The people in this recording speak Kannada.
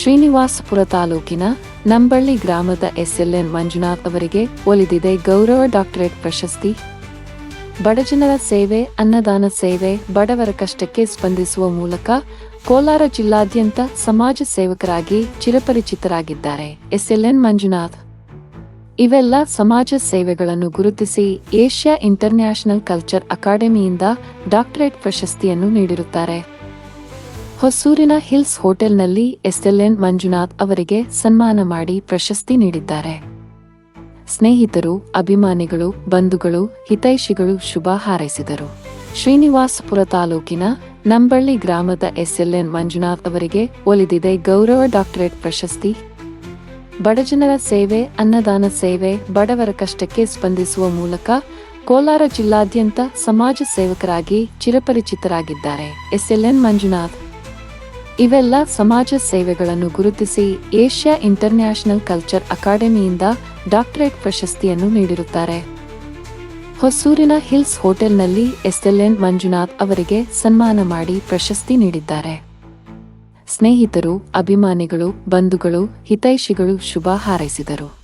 ಶ್ರೀನಿವಾಸಪುರ ತಾಲೂಕಿನ ನಂಬಳ್ಳಿ ಗ್ರಾಮದ ಎಸ್ಎಲ್ಎನ್ ಮಂಜುನಾಥ್ ಅವರಿಗೆ ಒಲಿದಿದೆ ಗೌರವ ಡಾಕ್ಟರೇಟ್ ಪ್ರಶಸ್ತಿ. ಬಡಜನರ ಸೇವೆ, ಅನ್ನದಾನ ಸೇವೆ, ಬಡವರ ಕಷ್ಟಕ್ಕೆ ಸ್ಪಂದಿಸುವ ಮೂಲಕ ಕೋಲಾರ ಜಿಲ್ಲಾದ್ಯಂತ ಸಮಾಜ ಸೇವಕರಾಗಿ ಚಿರಪರಿಚಿತರಾಗಿದ್ದಾರೆ ಎಸ್ಎಲ್ಎನ್ ಮಂಜುನಾಥ್. ಇವೆಲ್ಲ ಸಮಾಜ ಸೇವೆಗಳನ್ನು ಗುರುತಿಸಿ ಏಷ್ಯಾ ಇಂಟರ್ನ್ಯಾಷನಲ್ ಕಲ್ಚರ್ ಅಕಾಡೆಮಿಯಿಂದ ಡಾಕ್ಟರೇಟ್ ಪ್ರಶಸ್ತಿಯನ್ನು ನೀಡಿರುತ್ತಾರೆ. ಹೊಸೂರಿನ ಹಿಲ್ಸ್ ಹೋಟೆಲ್ನಲ್ಲಿ ಎಸ್ಎಲ್ಎನ್. ಮಂಜುನಾಥ್ ಅವರಿಗೆ ಸನ್ಮಾನ ಮಾಡಿ ಪ್ರಶಸ್ತಿ ನೀಡಿದ್ದಾರೆ. ಸ್ನೇಹಿತರು, ಅಭಿಮಾನಿಗಳು, ಬಂಧುಗಳು, ಹಿತೈಷಿಗಳು ಶುಭ ಹಾರೈಸಿದರು. ಶ್ರೀನಿವಾಸಪುರ ತಾಲೂಕಿನ ನಂಬಳ್ಳಿ ಗ್ರಾಮದ ಎಸ್ಎಲ್ಎನ್. ಮಂಜುನಾಥ್ ಅವರಿಗೆ ಒಲಿದಿದೆ ಗೌರವ ಡಾಕ್ಟರೇಟ್ ಪ್ರಶಸ್ತಿ. ಬಡಜನರ ಸೇವೆ, ಅನ್ನದಾನ ಸೇವೆ, ಬಡವರ ಕಷ್ಟಕ್ಕೆ ಸ್ಪಂದಿಸುವ ಮೂಲಕ ಕೋಲಾರ ಜಿಲ್ಲಾದ್ಯಂತ ಸಮಾಜ ಸೇವಕರಾಗಿ ಚಿರಪರಿಚಿತರಾಗಿದ್ದಾರೆ ಎಸ್ಎಲ್ಎನ್. ಮಂಜುನಾಥ್. ಇವೆಲ್ಲ ಸಮಾಜ ಸೇವೆಗಳನ್ನು ಗುರುತಿಸಿ ಏಷ್ಯಾ ಇಂಟರ್ನ್ಯಾಷನಲ್ ಕಲ್ಚರ್ ಅಕಾಡೆಮಿಯಿಂದ ಡಾಕ್ಟರೇಟ್ ಪ್ರಶಸ್ತಿಯನ್ನು ನೀಡಿರುತ್ತಾರೆ. ಹೊಸೂರಿನ ಹಿಲ್ಸ್ ಹೋಟೆಲ್ನಲ್ಲಿ ಎಸ್ಎಲ್ಎನ್ ಮಂಜುನಾಥ್ ಅವರಿಗೆ ಸನ್ಮಾನ ಮಾಡಿ ಪ್ರಶಸ್ತಿ ನೀಡಿದ್ದಾರೆ. ಸ್ನೇಹಿತರು, ಅಭಿಮಾನಿಗಳು, ಬಂಧುಗಳು, ಹಿತೈಷಿಗಳು ಶುಭ ಹಾರೈಸಿದರು.